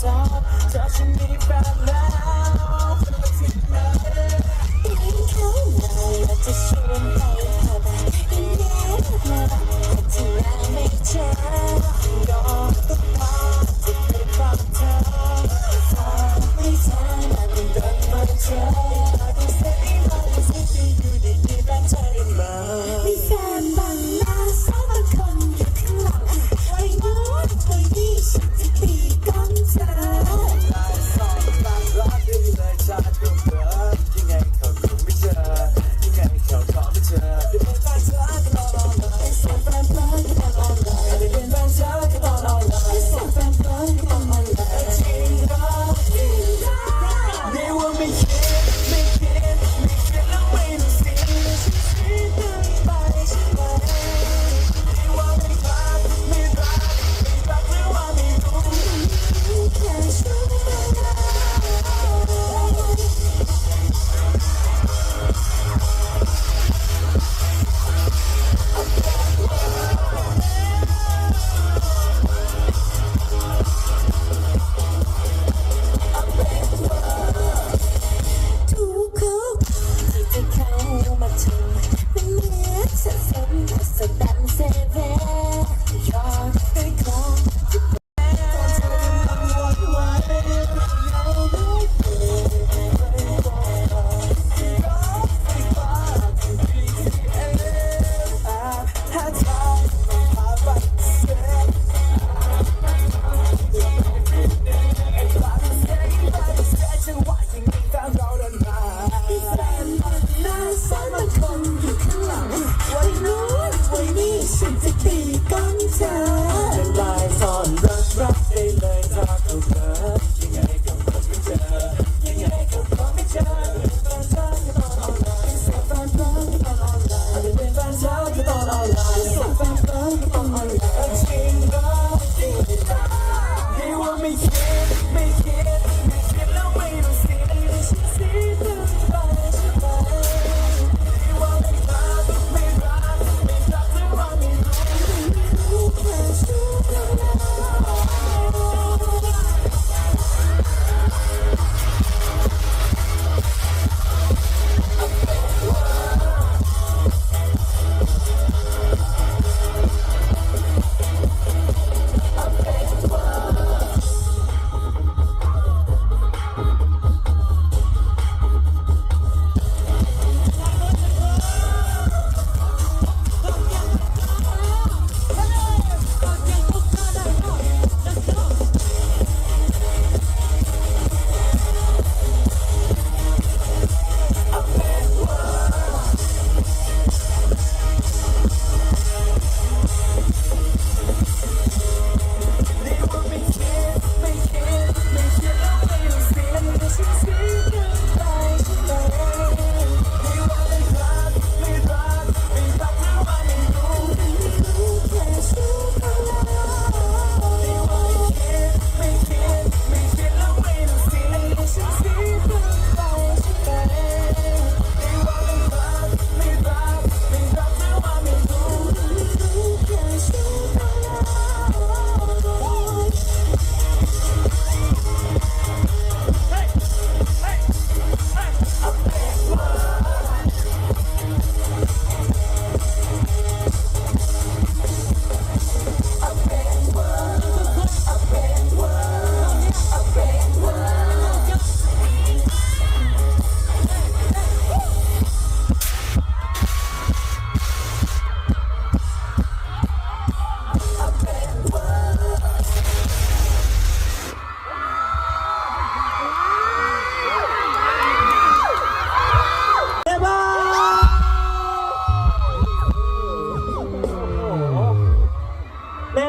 top, touching me right now.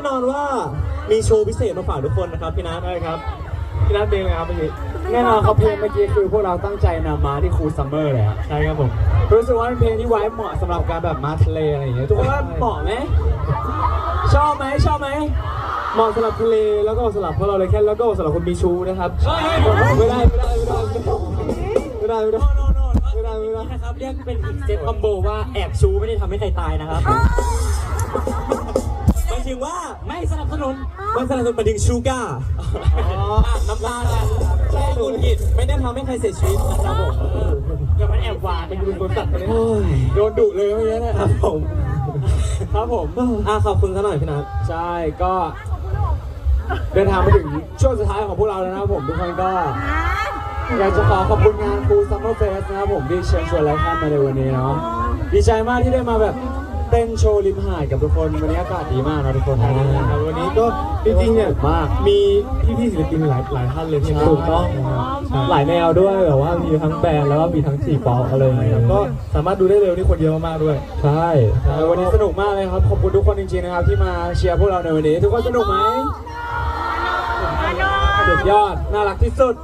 นอนว่ามีโชว์พิเศษมาฝากทุกคนนะครับพี่นัทได้ครับพี่นัทเองเลยครับเมื่อกี้แน่นอนเขาเพลงเมื่อกี้คือพวกเราตั้งใจนำมาที่ครูซัมเมอร์เลยครับใช่ครับผมรู้สึกว่าเป็นเพลงที่ไว้เหมาะสำหรับการแบบมาทะเลอะไรอย่างเงี้ยทุกคนเหมาะไหมชอบไหมชอบไหมเหมาะสำหรับทะเลแล้วก็สำหรับพวกเราเลยแค่แล้วก็สำหรับคนมีชู้นะครับไม่ได้ไม่ได้ไม่ได้ไม่ได้ไม่ได้ไม่ได้ไม่ได้นะครับเรียกเป็นอีกเซตคอมโบว่าแอบชู้ไม่ได้ทำให้ใครตายนะครับ นับสนุนไม่สนับสนุนหมายถึงชูก้าน้ำตาลคุณกิจไม่ได้ทำให้ใครเสียชีวิตนะครับผมอย่ามาแอบหวานเป็นบริษัทกันเลยโดนดุเลยเมื่อกี้เนี่ยครับผมครับผมอะขอบคุณซะหน่อยพี่นัทใช่ก็เดินทางมาถึงช่วงสุดท้ายของพวกเราแล้วนะครับผมทุกคนก็อยากจะขอขอบคุณงานครูซัมเมอร์เฟสนะครับผมที่เชิญชวนไลฟ์ท่านมาในวันนี้เนาะดีใจมากที่ได้มาแบบ เต้นโชว์ริมหาดกับทุกคนวันนี้อากาศดีมากนะทุกคนครับวันนี้ก็จริงๆเนี่ยมากมีพี่ๆศิลปินหลายหลายท่านเลยที่มาถูกต้องหลายแนวด้วยแบบว่ามีทั้งแบนด์แล้วก็มีทั้งทีป๊อปอะไรอย่างเงี้ยก็สามารถดูได้เร็วนี่คนเยอะมากๆด้วย ใช่วันนี้สนุกมากเลยครับขอบคุณทุกคนจริงๆนะครับที่มาเชียร์พวกเราในวันนี้ ทุกคนสนุกไหมสุดยอดน่ารักที่สุด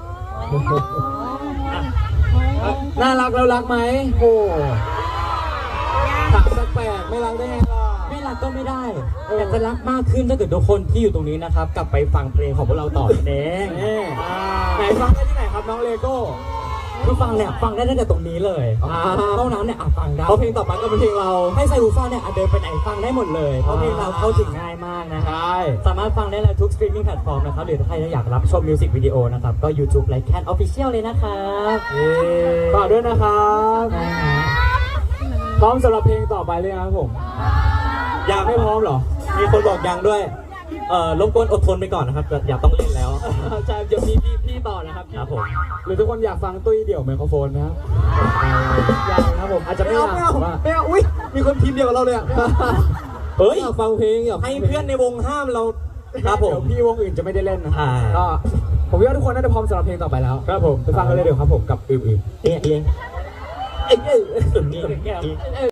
น่ารักแล้วรักไหมโอ้ถามสัก แปลกไม่รักได้ไงล่ะ ไม่รักก็ไม่ได้ แต่จะรักมากขึ้นถ้าเกิดทุกคนที่อยู่ตรงนี้นะครับ กลับไปฟังเพลงของพวกเราต่อนั่นเองนี่ไหนฟังได้ที่ไหนครับน้องเลโก้ คือฟังเนี่ยฟังได้ตั้งแต่ตรงนี้เลยอ่า เท่านั้นเนี่ยอะฟังได้เพราะเพลงต่อไปก็เป็นเพลงเรา ให้ใส่หูฟังเนี่ยอะเดินไปไหนฟังได้หมดเลยเพราะเพลงเราเข้าถึงง่ายมากนะคใชรับ่สามารถฟังได้ในทุกสตรีมมิ่งแพลตฟอร์มนะครับหรือถ้าใครอยากรับชมมิวสิกวิดีโอนะครับ ก็ YouTube ไลค์แคนออฟฟิเชียลเลยนะครับ ฝากด้วยนะครับ พร้อมสำหรับเพลงต่อไปเลยนะครับผม อยากไม่พร้อมเหรอ มีคนบอกยังด้วย เอ่อรบกวนอดทนไปก่อนนะครับแต่อย่าต้องเล่นแล้ว ใช่เดี๋ยวมีพี่พี่ต่อนะครับครับผม หรือทุกคนอยากฟังตุ้ยเดี่ยวไมโครโฟนนะครับอยากนะครับผม อาจจะไม่อยากแต่ว่า ไม่เอาอุ้ยมีคนทีมเดียวกับเราเลยอะเฮ้ย อยากฟังเพลงอยากฟังให้พลงเพื่อนในวงห้ามเรา ครับผม เดี๋ยวพี่วงอื่นจะไม่ได้เล่นนะอ่า ก็ผมคิดว่าทุกคนน่าจะพร้อมสำหรับเพลงต่อไปแล้ว ครับผมไปฟังกันเลยเดี๋ยวครับผมกับอื่นๆ เอ๊ะเอ๊ะ เอ๊ะเอ๊ะเอ๊ะ